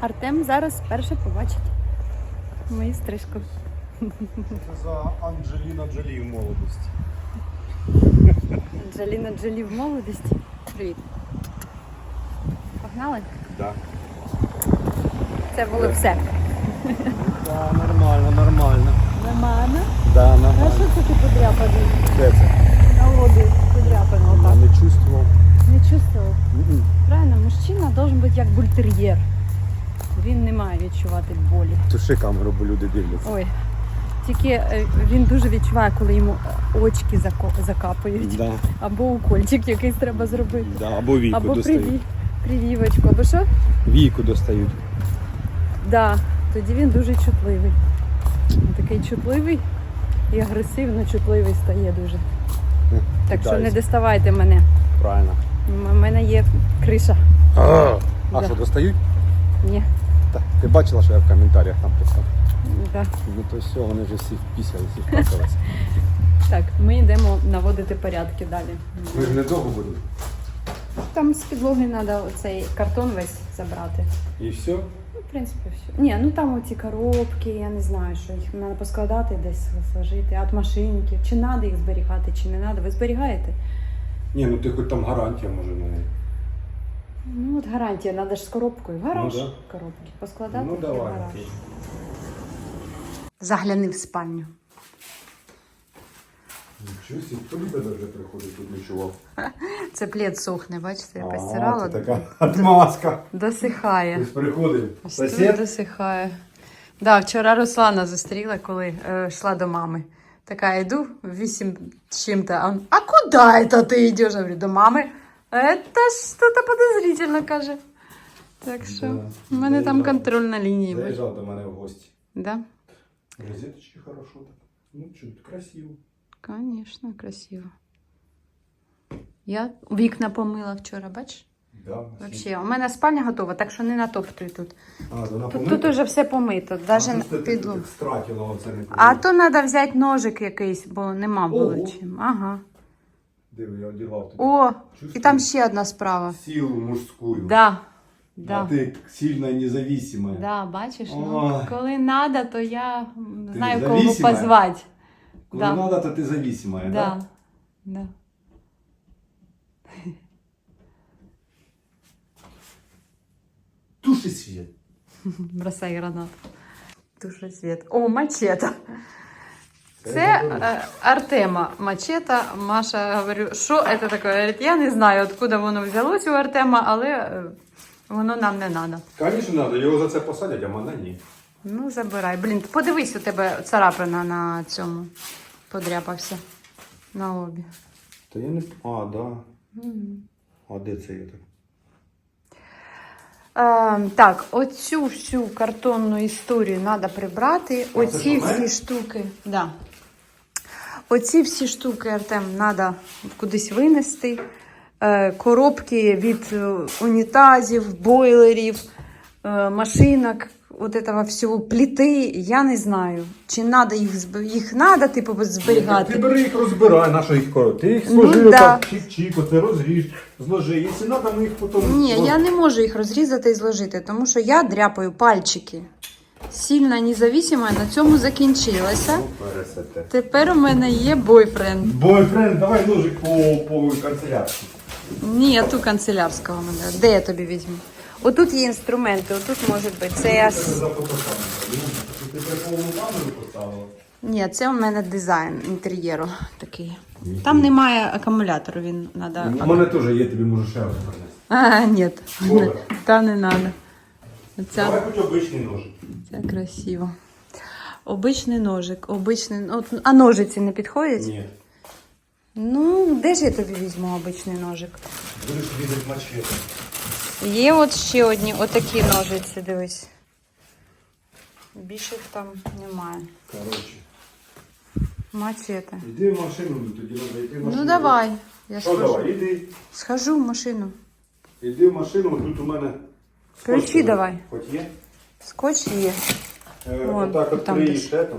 Артем зараз вперше побачить мою стрижку. Це за Анджеліна Джолі в молодості. Джаліна Джолі в молодості. Привіт. Погнали? Да. Це було все. Да, нормально, нормально. Нормально. Да, А нормально. що це ти подряпаний? Де це? На лобі подряпано Я отак. не чувствував. Не чувствував? Правильно, мужчина должен бути як бультер'єр. Він не має відчувати болі. Туши камеру, бо люди дивляться. Ой. Тільки е, він дуже відчуває, коли йому очки закапують. Да, Або укольчик якийсь треба зробити. да, або віку Або достають. приві... привівочку, або що? Віку достають. Да, тоді він дуже чутливий. Він такий чутливий і агресивно чутливий стає дуже. Так що не доставайте мене. Правильно. У мене є криша. А, Да. а що, достають? Ні. Так, ти бачила, що я в коментарях там писав? Да. Ну то все, вони вже всі впісялися, всі вписалися. Так, ми йдемо наводити порядки далі. Ми ж недовго будемо. Там з підлоги треба оцей картон весь забрати. І все? Ну, в принципі, все. Ні, ну там оці коробки, я не знаю, що їх треба поскладати десь сложити, від машинки. Чи треба їх зберігати, чи не треба. Ви зберігаєте? Ні, ну ти хоч там гарантія може на неї. От гарантія, треба ж з коробкою. Гараж Ну, да. коробки. Поскладати Ну в давай. гараж. окей. Загляни в спальню. Нічого собі, хто до тебе вже приходить, тут ночував. Це плед сохне, бачите, я А, постирала. це така отмазка. Досихає. Хтось приходив. Ось тут Сосед? досихає. Да, вчора Руслана зустріла, коли е, йшла до мами. Така йду в вісім чим-то, а він, а куди це ти йдеш? Я говорю, до мами. Это что-то подозрительно, каже. Так що, Да. в мене там Заїжджав. контроль на лінії. буде. Заїжджав до мене в гості. Да? Розеточки хорошо так. Ну, чуть красиво. Конечно, красиво. Я вікна помила вчора, бачиш? Да, Вообще, у мене спальня готова, так що не натоптуй тут. А, вона Тут, тут уже все помито, навіть підлогу. Стратила оце не А то треба взяти ножик якийсь, бо нема було Ого. чим. Ага. Диви, я одягав тобі. О, і Чувствуєш? там ще одна справа. Силу мужскую. Да. А Да. ти сильно независимая. Да, бачиш, Ой. ну, коли треба, то я м, Ти знаю, кого зависима? позвати. Коли Да. надо, то ти зависимая, да? Да. Да. Туши свет. Бросай гранат. Дуже світ. О, мачета. Це е, Артема мачета. Маша говорю, що це таке? Говорить, я не знаю, откуда воно взялось у Артема, але е, воно нам не треба. Конечно, надо, його за це посадять, а мене ні. Ну, забирай. Блін, подивись, у тебе царапина на цьому подряпався. На лобі. Та я не. А, да. А де це я так? Е, так, оцю всю картонну історію треба прибрати. А, Оці всі штуки. Да. Оці всі штуки, Артем, треба кудись винести. Е, коробки від е, унітазів, бойлерів, е, машинок, от этого всього, пліти. Я не знаю, чи треба їх зб- їх надо, типу, Ти бери їх розбирай, на що їх коротко. Ти їх Ну, сложи да. так, чик-чик, оце розріж, зложи. Якщо треба, ми їх потім... Ні, я не можу їх розрізати і зложити, тому що я дряпаю пальчики. Сильна независима на цьому закінчилася. Тепер у мене є бойфренд. Бойфренд, давай ножик по, по канцелярськи. Ні, ту канцелярського мене. Де я тобі візьму? Отут є інструменти, отут може бути. Це я... Це за. Ти камеру поставила? Ні, це у мене дизайн інтер'єру такий. Там немає акумулятору, він треба. У мене теж є, тобі можу ще раз принести. А, ні. Та не треба. Оця... Давай хоч обичний ножик. Це красиво. Обичний ножик, обичний. От, а ножиці не підходять? Ні. Ну, де ж я тобі візьму обичний ножик? Будеш різати мачете. Є от ще одні отакі ножиці, дивись. Більших там немає. Коротше. Мачете. Іди в машину, ну, тоді треба йти в машину. Ну давай. Я Що схожу. давай, іди. Схожу в машину. Іди в машину, тут у мене... Ключі давай. Хоч є. Скотч є. Е, Вон, Отак от там приїш десь. это.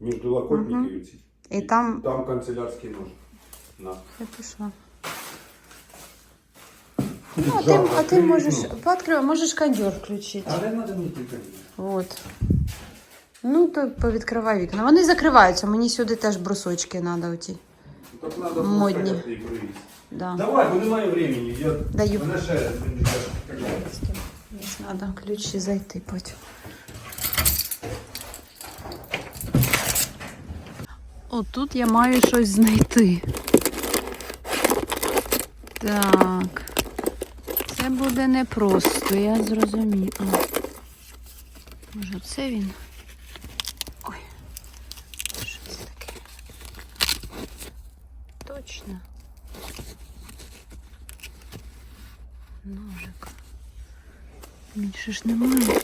Між ці. І там. Там канцелярський нож. На. Я пішла. Ну, а ти, а ти можеш пооткривай, можеш кондьор включити. Але треба мені тільки. От. Ну, то повідкривай вікна. Вони закриваються, мені сюди теж брусочки треба оті. Так треба Модні. і привіз. Да. Давай, бо немає времени. Я... Даю. Мене ще один Десь треба ключі. Отут я маю щось знайти. Так. Це буде непросто, я зрозуміла. Може, це він? Ой. Що це таке? Точно. Ножик. Більше ж немає.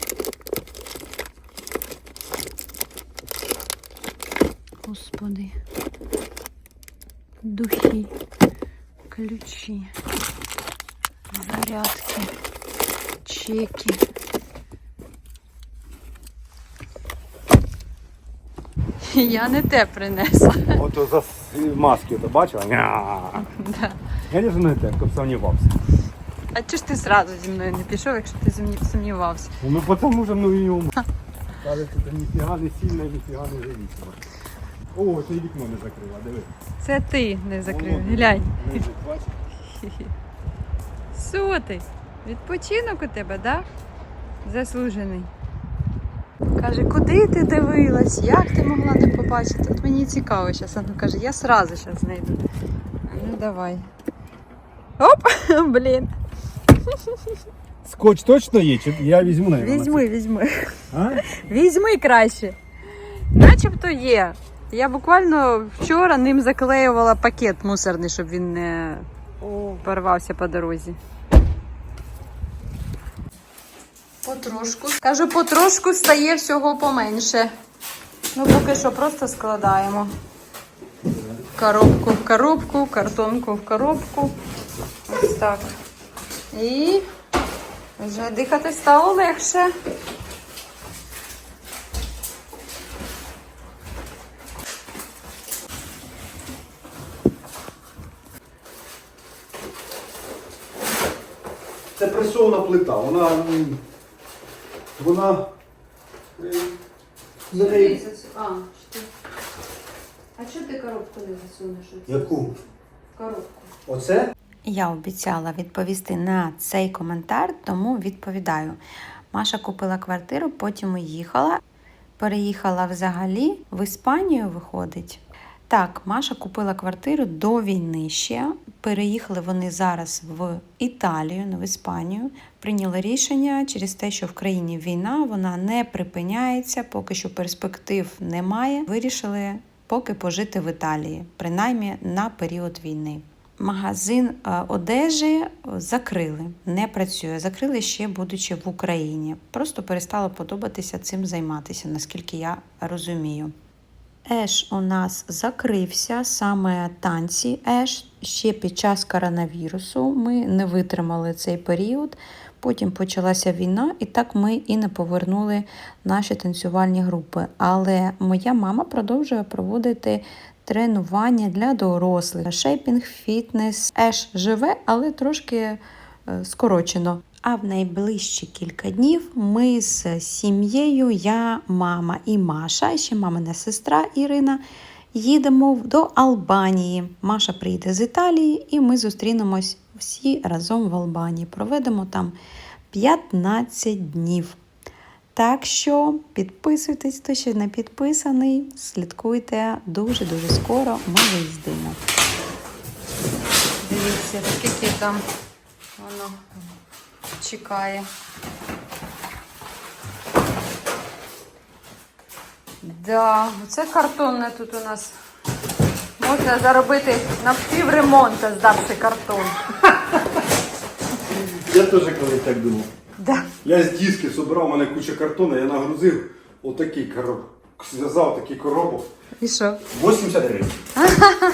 Господи. Духи, ключі, зарядки, чеки. Я не те принесла. Ото за маски, ти бачила? Да. Я не те, хто б чого ж ти зразу зі мною не пішов, якщо ти сумні- сумнівався? Ну потому що ну і ум. Каже, що це ніфіга не сильно ніфіга не завісимо. О, це вікно не закрила, диви. Це ти не закрив. Воно Глянь. бачиш? Що? Відпочинок у тебе, да? Заслужений. Каже, куди ти дивилась? Як ти могла не побачити? От мені цікаво зараз. Ну каже, я сразу зараз знайду. Ну давай. Оп! Блін. Скотч точно є? Чи я візьму, навіть? Візьми, візьми. А? Візьми краще. Начебто є. Я буквально вчора ним заклеювала пакет мусорний, щоб він не порвався по дорозі. Потрошку. Кажу, потрошку стає всього поменше. Ну, поки що просто складаємо. Коробку в коробку, картонку в коробку. Ось так. І вже дихати стало легше. Це пресована плита, вона. Вона. е, за неї- А, що? А чого ти коробку не засунеш? Яку? Коробку. Оце? Я обіцяла відповісти на цей коментар, тому відповідаю. Маша купила квартиру, потім уїхала. Переїхала взагалі в Іспанію, виходить. Так, Маша купила квартиру до війни ще. Переїхали вони зараз в Італію, не в Іспанію. Прийняли рішення через те, що в країні війна вона не припиняється, поки що перспектив немає. Вирішили поки пожити в Італії, принаймні на період війни. Магазин е, одежі закрили, не працює. Закрили ще будучи в Україні. Просто перестало подобатися цим займатися, наскільки я розумію. Еш у нас закрився саме танці. Еш ще під час коронавірусу. Ми не витримали цей період. Потім почалася війна, і так ми і не повернули наші танцювальні групи. Але моя мама продовжує проводити тренування для дорослих. Шейпінг, фітнес. Еш живе, але трошки е, скорочено. А в найближчі кілька днів ми з сім'єю, я, мама і Маша, ще мамина сестра Ірина, їдемо до Албанії. Маша приїде з Італії, і ми зустрінемось всі разом в Албанії. Проведемо там 15 днів. Так що підписуйтесь, хто ще не підписаний, слідкуйте дуже-дуже скоро. Ми виїздимо. Дивіться, скільки там воно чекає. Да, це картонне тут у нас. Можна заробити на півремонту, здавши картон. Я теж колись так думав. Да. Я з диски зібрав, у мене куча картону, я нагрузив отакий короб. Зв'язав такий коробок. І що? 80 гривень.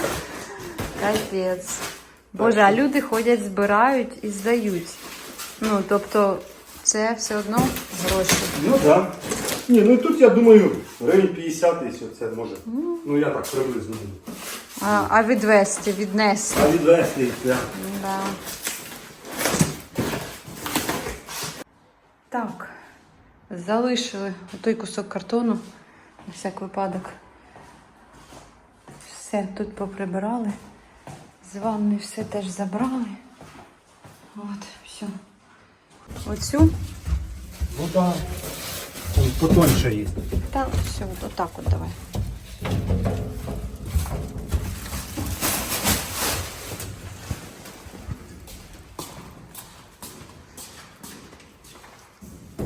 Капець. Боже, а люди ходять, збирають і здають. Ну, тобто, це все одно гроші. Ну так. Да. Ні, ну тут я думаю, гривень 50 тисяч це може. Ну я так приблизно. А, а відвести, віднести. А відвести, так. Да. Так, залишили той кусок картону на всяк випадок. Все тут поприбирали. З ванни все теж забрали. От, все. Оцю. Ну так. Он потоньше є. Та все, отак от давай.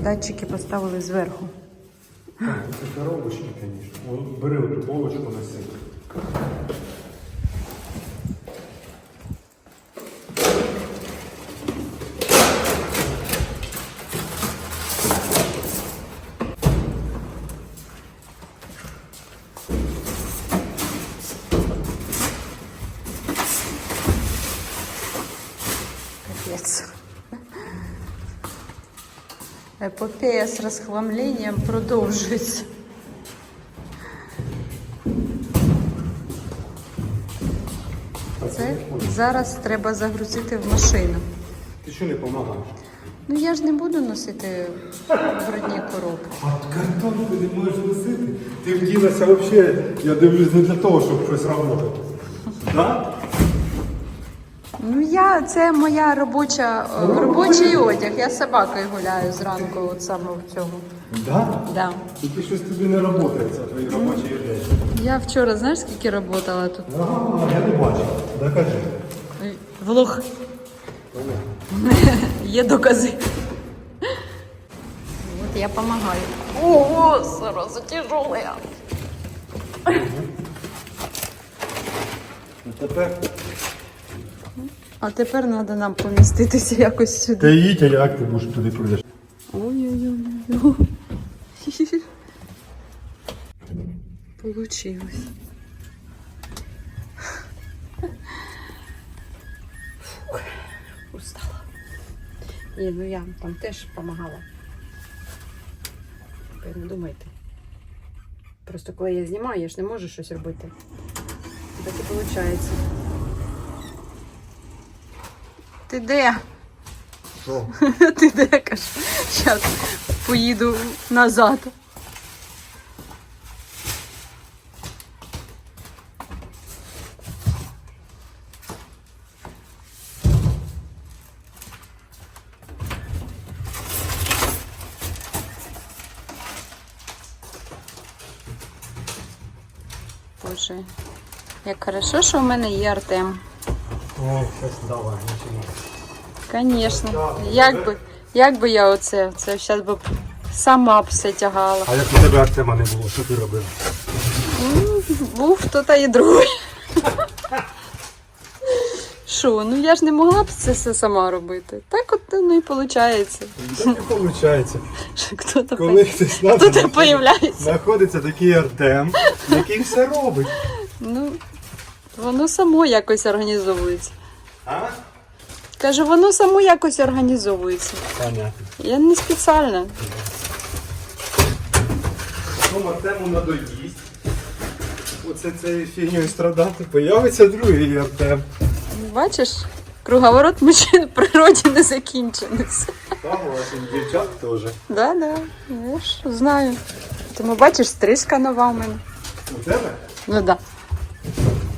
Датчики поставили зверху. Це коробочки, звісно. Бери оту полочку неси. Епопея з розхламленням продовжується. Це зараз треба загрузити в машину. Ти що не допомагаєш? Ну я ж не буду носити брудні коробки. А картон ти не можеш носити? Ти вділася взагалі, я дивлюсь, не для того, щоб щось робити. Так? Ну я це моя робоча робочий одяг. Я з собакою гуляю зранку, от саме в цьому. Да? Да. Тільки щось тобі не працюється, твої робочі ідеї. Я вчора знаєш скільки працювала тут? Ага, я не бачив. Докажи. Влог. Є докази. От я допомагаю. Ого, сразу тяжелая. Ну, Тепер. А тепер треба нам поміститися якось сюди. Ти їдь, а як ти будеш туди прийдеш? Ой-ой-ой. Получилось. Фух, устала. Ні, ну я там теж допомагала. Ви не думайте. Просто коли я знімаю, я ж не можу щось робити. Так і виходить. Ти де? Що? Ти де кажеш? Зараз поїду назад. Боже, як хорошо, що в мене є Артем. О, давай, починай. Звісно. Як би, як би я оце, це зараз би сама б все тягала. А як у тебе Артема не було, що ти робив? Був хто та і другий. Що, ну я ж не могла б це все сама робити. Так от ну і виходить. Так і виходить. Що хто-то Коли хтось появляється. знаходиться такий Артем, який все робить. Ну, воно само якось організовується. А? Кажу, воно само якось організовується. Понятно. Я не спеціально. Потім Артему надоїсть. Оце цією фігньою страдати. Появиться другий Артем. Бачиш, круговорот мужчин в природі не закінчений. Согласен, дівчат теж. Да, да, я ж знаю. Тому бачиш, стрижка нова в мене. У тебе? Ну да.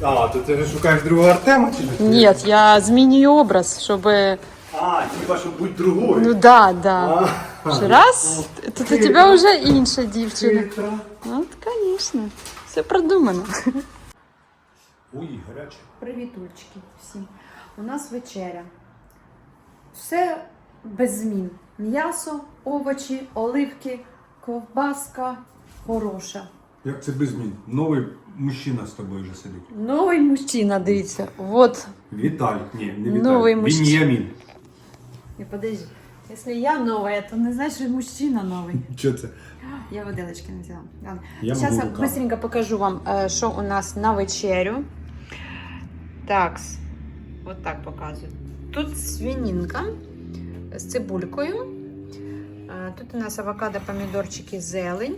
А, то ти шукаєш другого Артема чи що? Ні, я змінюю образ, щоб. А, типа, щоб бути другою. Ну да, да. А, Ж Раз, то у тебе вже інша дівчина. хитра. Ну, звісно. Все продумано. Ой, гаряче. Привітульчики всім. У нас вечеря. Все без змін. М'ясо, овочі, оливки, ковбаска хороша. Як це без змін? Новий мужчина з тобою вже сидить. Новий мужчина, дивіться. Вот. Віталій. Ні, не Віталій. Новий мужчина. Він'ямін. Не подожди. Если я новая, то не значит, что мужчина новый. Що це? Я виделочки не взяла. Ладно. Я Сейчас я могу быстренько покажу вам, е, що у нас на вечерю. Так, от так показую. Тут свининка з цибулькою. Е, Тут у нас авокадо, помідорчики, зелень.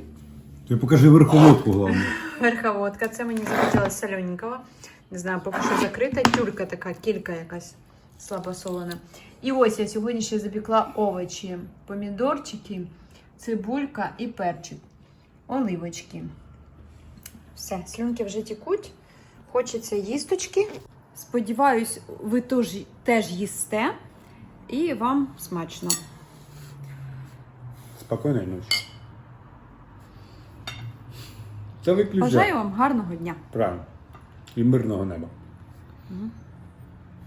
Ти покажи верховодку, головне. Верховодка. Це мені захотілося солененького. Не знаю, поки що закрита. Тюлька така, кілька якась. слабосолене. І ось я сьогодні ще запікла овочі, помідорчики, цибулька і перчик, оливочки. Все, слюнки вже тікуть. Хочеться їсточки. Сподіваюсь, ви теж, теж їсте і вам смачно. Спокійної ночі. Це виключно. Бажаю вам гарного дня. Правильно. І мирного неба. Мгм.